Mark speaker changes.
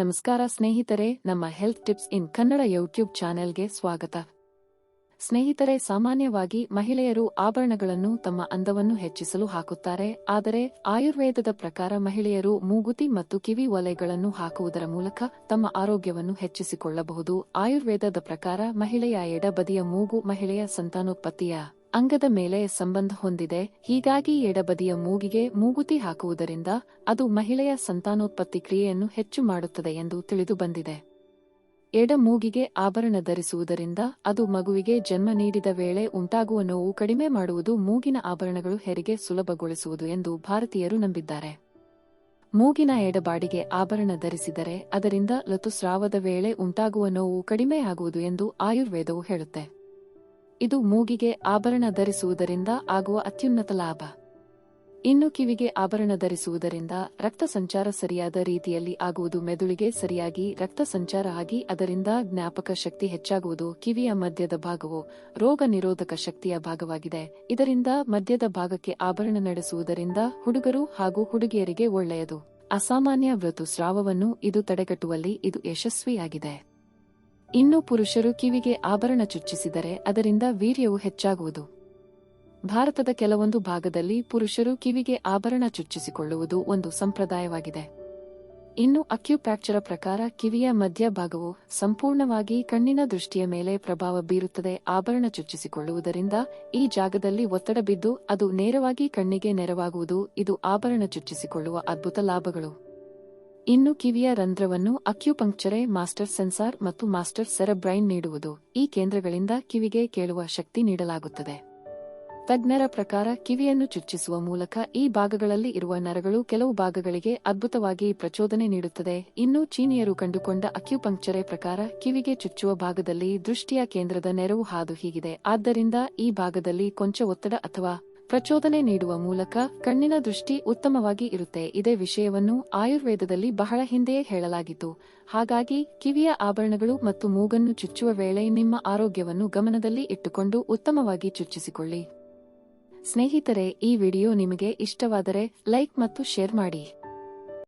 Speaker 1: ನಮಸ್ಕಾರ ಸ್ನೇಹಿತರೆ, ನಮ್ಮ health tips in Kannada YouTube ಚಾನೆಲ್ಗೆ ಸ್ವಾಗತ. ಸ್ನೇಹಿತರೆ, ಸಾಮಾನ್ಯವಾಗಿ ಮಹಿಳೆಯರು ಆಭರಣಗಳನ್ನು ತಮ್ಮ ಅಂದವನ್ನು ಹೆಚ್ಚಿಸಲು ಹಾಕುತ್ತಾರೆ, ಆದರೆ ಆಯುರ್ವೇದದ ಪ್ರಕಾರ ಮಹಿಳೆಯರು ಮೂಗುತಿ ಮತ್ತು ಕಿವಿ ಒಲೆಗಳನ್ನು ಹಾಕುವುದರ ಮೂಲಕ ತಮ್ಮ ಆರೋಗ್ಯವನ್ನು ಹೆಚ್ಚಿಸಿಕೊಳ್ಳಬಹುದು. ಆಯುರ್ವೇದದ ಪ್ರಕಾರ ಮಹಿಳೆಯ ಎಡಬದಿಯ ಮೂಗು ಮಹಿಳೆಯ ಸಂತಾನೋತ್ಪತ್ತಿಯ ಅಂಗದ ಮೇಲೆ ಸಂಬಂಧ ಹೊಂದಿದೆ. ಹೀಗಾಗಿ ಎಡಬದಿಯ ಮೂಗಿಗೆ ಮೂಗುತಿ ಹಾಕುವುದರಿಂದ ಅದು ಮಹಿಳೆಯ ಸಂತಾನೋತ್ಪತ್ತಿ ಕ್ರಿಯೆಯನ್ನು ಹೆಚ್ಚು ಮಾಡುತ್ತದೆ ಎಂದು ತಿಳಿದು ಬಂದಿದೆ ಎಡ ಮೂಗಿಗೆ ಆಭರಣ ಧರಿಸುವುದರಿಂದ ಅದು ಮಗುವಿಗೆ ಜನ್ಮ ನೀಡಿದ ವೇಳೆ ಉಂಟಾಗುವ ನೋವು ಕಡಿಮೆ ಮಾಡುವುದು ಮೂಗಿನ ಆಭರಣಗಳು ಹೆರಿಗೆ ಸುಲಭಗೊಳಿಸುವುದು ಎಂದು ಭಾರತೀಯರು ನಂಬಿದ್ದಾರೆ. ಮೂಗಿನ ಎಡಬಾಡಿಗೆ ಆಭರಣ ಧರಿಸಿದರೆ ಅದರಿಂದ ಋತುಸ್ರಾವದ ವೇಳೆ ಉಂಟಾಗುವ ನೋವು ಕಡಿಮೆಯಾಗುವುದು ಎಂದು ಆಯುರ್ವೇದವು ಹೇಳುತ್ತೆ. ಇದು ಮೂಗಿಗೆ ಆಭರಣ ಧರಿಸುವುದರಿಂದ ಆಗುವ ಅತ್ಯುನ್ನತ ಲಾಭ. ಇನ್ನು ಕಿವಿಗೆ ಆಭರಣ ಧರಿಸುವುದರಿಂದ ರಕ್ತ ಸಂಚಾರ ಸರಿಯಾದ ರೀತಿಯಲ್ಲಿ ಆಗುವುದು ಮೆದುಳಿಗೆ ಸರಿಯಾಗಿ ರಕ್ತ ಸಂಚಾರ ಆಗಿ ಅದರಿಂದ ಜ್ಞಾಪಕ ಶಕ್ತಿ ಹೆಚ್ಚಾಗುವುದು ಕಿವಿಯ ಮಧ್ಯದ ಭಾಗವು ರೋಗ ನಿರೋಧಕ ಶಕ್ತಿಯ ಭಾಗವಾಗಿದೆ. ಇದರಿಂದ ಮಧ್ಯದ ಭಾಗಕ್ಕೆ ಆಭರಣ ನಡೆಸುವುದರಿಂದ ಹುಡುಗರು ಹಾಗೂ ಹುಡುಗಿಯರಿಗೆ ಒಳ್ಳೆಯದು. ಅಸಾಮಾನ್ಯ ಋತುಸ್ರಾವವನ್ನು ಇದು ತಡೆಗಟ್ಟುವಲ್ಲಿ ಇದು ಯಶಸ್ವಿಯಾಗಿದೆ. ಇನ್ನು ಪುರುಷರು ಕಿವಿಗೆ ಆಭರಣ ಚುಚ್ಚಿಸಿದರೆ ಅದರಿಂದ ವೀರ್ಯವು ಹೆಚ್ಚಾಗುವುದು. ಭಾರತದ ಕೆಲವೊಂದು ಭಾಗದಲ್ಲಿ ಪುರುಷರು ಕಿವಿಗೆ ಆಭರಣ ಚುಚ್ಚಿಸಿಕೊಳ್ಳುವುದು ಒಂದು ಸಂಪ್ರದಾಯವಾಗಿದೆ. ಇನ್ನು ಅಕ್ಯುಪ್ಯಾಕ್ಚರ ಪ್ರಕಾರ ಕಿವಿಯ ಮಧ್ಯಭಾಗವು ಸಂಪೂರ್ಣವಾಗಿ ಕಣ್ಣಿನ ದೃಷ್ಟಿಯ ಮೇಲೆ ಪ್ರಭಾವ ಬೀರುತ್ತದೆ, ಆಭರಣ ಚುಚ್ಚಿಸಿಕೊಳ್ಳುವುದರಿಂದ ಈ ಜಾಗದಲ್ಲಿ ಒತ್ತಡ ಬಿದ್ದು ಅದು ನೇರವಾಗಿ ಕಣ್ಣಿಗೆ ನೆರವಾಗುವುದು, ಇದು ಆಭರಣ ಚುಚ್ಚಿಸಿಕೊಳ್ಳುವ ಅದ್ಭುತ ಲಾಭಗಳು. ಇನ್ನು ಕಿವಿಯ ರಂಧ್ರವನ್ನು ಅಕ್ಯುಪಂಕ್ಚರೆ ಮಾಸ್ಟರ್ ಸೆನ್ಸಾರ್ ಮತ್ತು ಮಾಸ್ಟರ್ ಸೆರಬ್ರೈನ್ ನೀಡುವುದು ಈ ಕೇಂದ್ರಗಳಿಂದ ಕಿವಿಗೆ ಕೇಳುವ ಶಕ್ತಿ ನೀಡಲಾಗುತ್ತದೆ. ತಜ್ಞರ ಪ್ರಕಾರ ಕಿವಿಯನ್ನು ಚುಚ್ಚಿಸುವ ಮೂಲಕ ಈ ಭಾಗಗಳಲ್ಲಿ ಇರುವ ನರಗಳು ಕೆಲವು ಭಾಗಗಳಿಗೆ ಅದ್ಭುತವಾಗಿ ಪ್ರಚೋದನೆ ನೀಡುತ್ತದೆ. ಇನ್ನು ಚೀನಿಯರು ಕಂಡುಕೊಂಡ ಅಕ್ಯುಪಂಕ್ಚರೆ ಪ್ರಕಾರ ಕಿವಿಗೆ ಚುಚ್ಚುವ ಭಾಗದಲ್ಲಿ ದೃಷ್ಟಿಯ ಕೇಂದ್ರದ ನೆರವು ಹಾದು ಹೀಗಿದೆ. ಆದ್ದರಿಂದ ಈ ಭಾಗದಲ್ಲಿ ಕೊಂಚ ಒತ್ತಡ ಅಥವಾ ಪ್ರಚೋದನೆ ನೀಡುವ ಮೂಲಕ ಕಣ್ಣಿನ ದೃಷ್ಟಿ ಉತ್ತಮವಾಗಿ ಇರುತ್ತೆ. ಇದೇ ವಿಷಯವನ್ನು ಆಯುರ್ವೇದದಲ್ಲಿ ಬಹಳ ಹಿಂದೆಯೇ ಹೇಳಲಾಗಿತ್ತು. ಹಾಗಾಗಿ ಕಿವಿಯ ಆಭರಣಗಳು ಮತ್ತು ಮೂಗನ್ನು ಚುಚ್ಚುವ ವೇಳೆ ನಿಮ್ಮ ಆರೋಗ್ಯವನ್ನು ಗಮನದಲ್ಲಿ ಇಟ್ಟುಕೊಂಡು ಉತ್ತಮವಾಗಿ ಚುಚ್ಚಿಸಿಕೊಳ್ಳಿ. ಸ್ನೇಹಿತರೆ, ಈ ವಿಡಿಯೋ ನಿಮಗೆ ಇಷ್ಟವಾದರೆ ಲೈಕ್ ಮತ್ತು ಶೇರ್ ಮಾಡಿ.